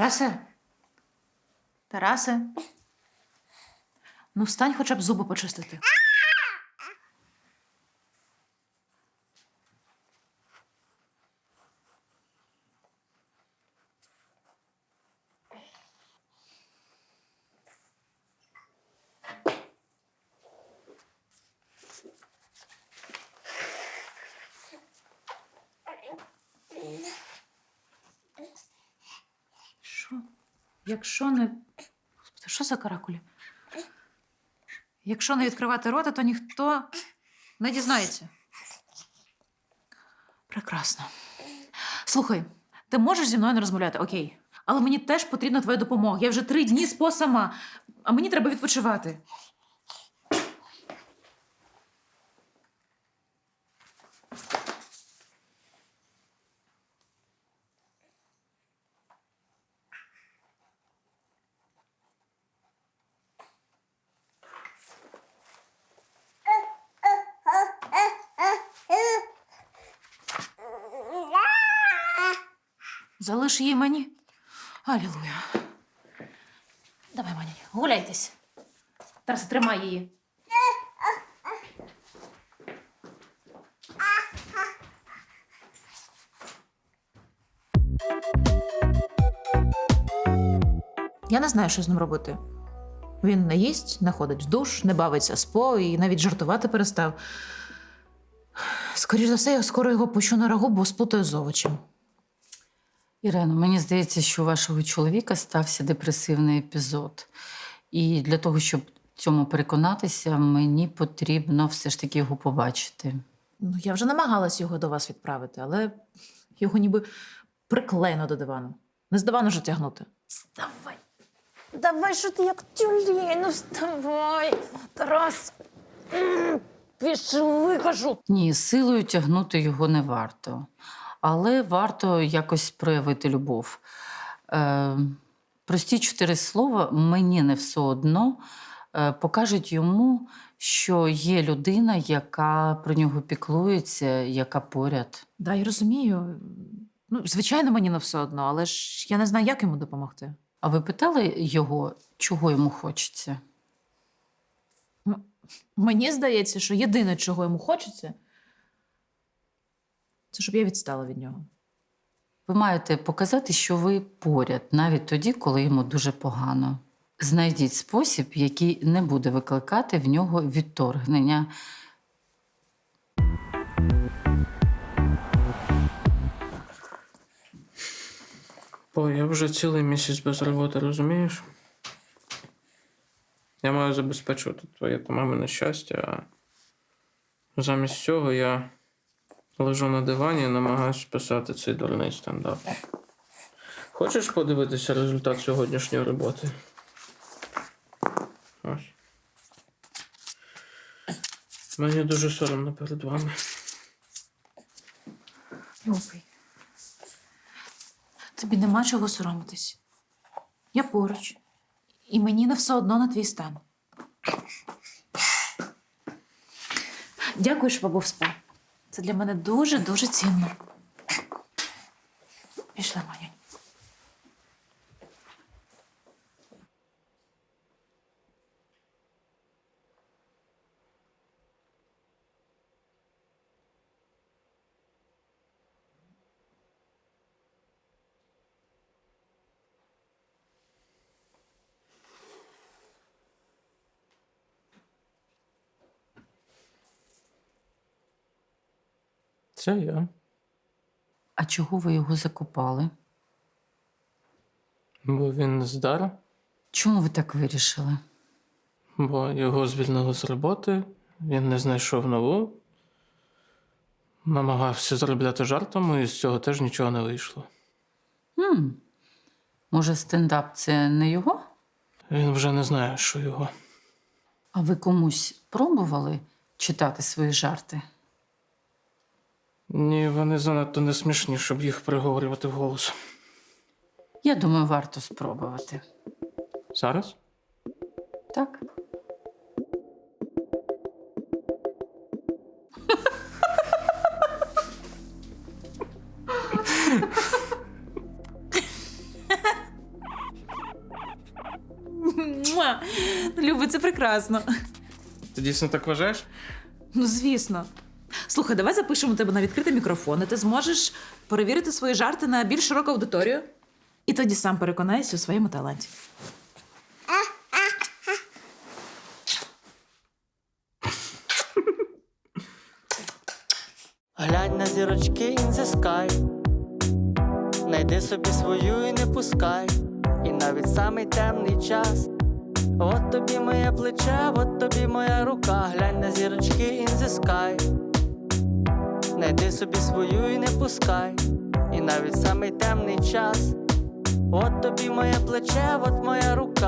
Тарасе? Тарасе? Ну, встань хоча б зуби почистити. Що? Якщо не. Що за каракулі? Якщо не відкривати рота, то ніхто не дізнається. Прекрасно. Слухай, ти можеш зі мною не розмовляти, окей. Але мені теж потрібна твоя допомога. Я вже три дні спо сама, а мені треба відпочивати. Залиш її мені. Алілуя. Давай, Маня, гуляйтесь. Тарас, тримай її. Я не знаю, що з ним робити. Він не їсть, не ходить в душ, не бавиться спо і навіть жартувати перестав. Скоріше за все, я скоро його пущу на рагу, бо сплутаю з овочем. Ірено, мені здається, що у вашого чоловіка стався депресивний епізод. І для того, щоб цьому переконатися, мені потрібно все ж таки його побачити. Ну, я вже намагалась його до вас відправити, але його ніби приклеєно до дивану. Не з дивану ж тягнути. Вставай. Давай, що ти як тюлень, ну вставай. Тарас. М, Пішли, кажу. Ні, силою тягнути його не варто. Але варто якось проявити любов. Е, прості чотири слова мені не все одно е, покажуть йому, що є людина, яка про нього піклується, яка поряд. Да, я розумію. Ну, звичайно, мені не все одно, але ж я не знаю, як йому допомогти. А ви питали його, чого йому хочеться? Мені здається, що єдине, чого йому хочеться, це щоб я відстала від нього. Ви маєте показати, що ви поряд, навіть тоді, коли йому дуже погано. Знайдіть спосіб, який не буде викликати в нього відторгнення. Бо я вже цілий місяць без роботи, розумієш? Я маю забезпечувати твоє та мамине щастя, а замість цього я лежу на дивані і намагаюся писати цей дурний стендап. Хочеш подивитися результат сьогоднішньої роботи? Ось. Мені дуже соромно перед вами. Любий. Тобі нема чого соромитись. Я поруч. І мені не все одно на твій стан. Дякую, що побув спа. Це для мене дуже-дуже цінно. Пішли, Манюнь. Це я. А чого ви його закопали? Бо він здар, Чому ви так вирішили? бо його звільнили з роботи, він не знайшов нову. Намагався заробляти жартом, і з цього теж нічого не вийшло. М, Може, стендап це не його? Він вже не знає, що його. А ви комусь пробували читати свої жарти? Ні, вони занадто не смішні, щоб їх приговорювати вголос. Я думаю, варто спробувати. Зараз? Так. Люби, це прекрасно. Ти дійсно так вважаєш? Ну, звісно. Слухай, давай запишемо тебе на відкритий мікрофон, і ти зможеш перевірити свої жарти на більш широку аудиторію. І тоді сам переконайся у своєму таланті. Глянь на зірочки in the sky Найди собі свою і не пускай, і навіть самий темний час. От тобі моє плече, от тобі моя рука, глянь на зірочки in the sky Найди собі свою і не пускай, і навіть самий темний час. От тобі моє плече, от моя рука,